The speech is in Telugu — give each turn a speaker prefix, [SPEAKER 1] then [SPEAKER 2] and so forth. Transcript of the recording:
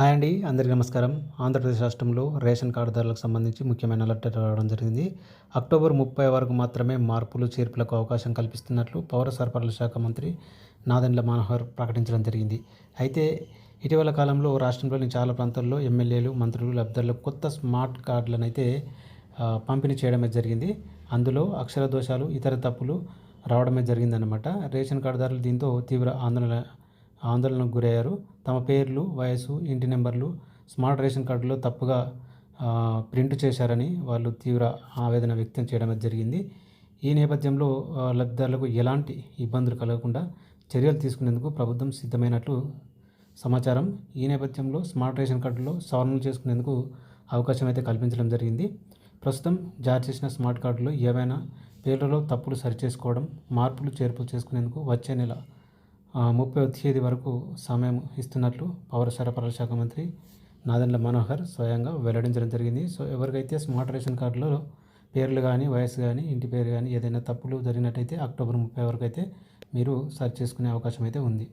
[SPEAKER 1] హాయ్ అండి అందరికీ నమస్కారం. ఆంధ్రప్రదేశ్ రాష్ట్రంలో రేషన్ కార్డుదారులకు సంబంధించి ముఖ్యమైన అలర్ట్ రావడం జరిగింది. అక్టోబర్ ముప్పై వరకు మాత్రమే మార్పులు చేర్పులకు అవకాశం కల్పిస్తున్నట్లు పౌర సరఫరాల శాఖ మంత్రి నాదెండ్ల మనోహర్ ప్రకటించడం జరిగింది. అయితే ఇటీవల కాలంలో రాష్ట్రంలోని చాలా ప్రాంతాల్లో ఎమ్మెల్యేలు మంత్రులు లబ్ధిదారులకు కొత్త స్మార్ట్ కార్డులను అయితే పంపిణీ చేయడమే జరిగింది. అందులో అక్షర దోషాలు ఇతర తప్పులు రావడమే జరిగిందనమాట రేషన్ కార్డుదారులు దీంతో తీవ్ర ఆందోళన ఆందోళనకు గురయ్యారు. తమ పేర్లు వయసు ఇంటి నెంబర్లు స్మార్ట్ రేషన్ కార్డులో తప్పుగా ప్రింట్ చేశారని వాళ్ళు తీవ్ర ఆవేదన వ్యక్తం చేయడం జరిగింది. ఈ నేపథ్యంలో లబ్ధిదారులకు ఎలాంటి ఇబ్బందులు కలగకుండా చర్యలు తీసుకునేందుకు ప్రభుత్వం సిద్ధమైనట్లు సమాచారం. ఈ నేపథ్యంలో స్మార్ట్ రేషన్ కార్డులో సవరణలు చేసుకునేందుకు అవకాశం అయితే కల్పించడం జరిగింది. ప్రస్తుతం జారీ చేసిన స్మార్ట్ కార్డులో ఏవైనా పేర్లలో తప్పులు సరిచేసుకోవడం మార్పులు చేర్పులు చేసుకునేందుకు వచ్చే నెల ముప్పై తేదీ వరకు సమయం ఇస్తున్నట్లు పౌర సరఫరాల శాఖ మంత్రి నాదెండ్ల మనోహర్ స్వయంగా వెల్లడించడం జరిగింది. సో ఎవరికైతే స్మార్ట్ రేషన్ కార్డులో పేర్లు కానీ వయసు కానీ ఇంటి పేరు కానీ ఏదైనా తప్పులు జరిగినట్టయితే అక్టోబర్ ముప్పై వరకు అయితే మీరు సర్చ్ చేసుకునే అవకాశం అయితే ఉంది.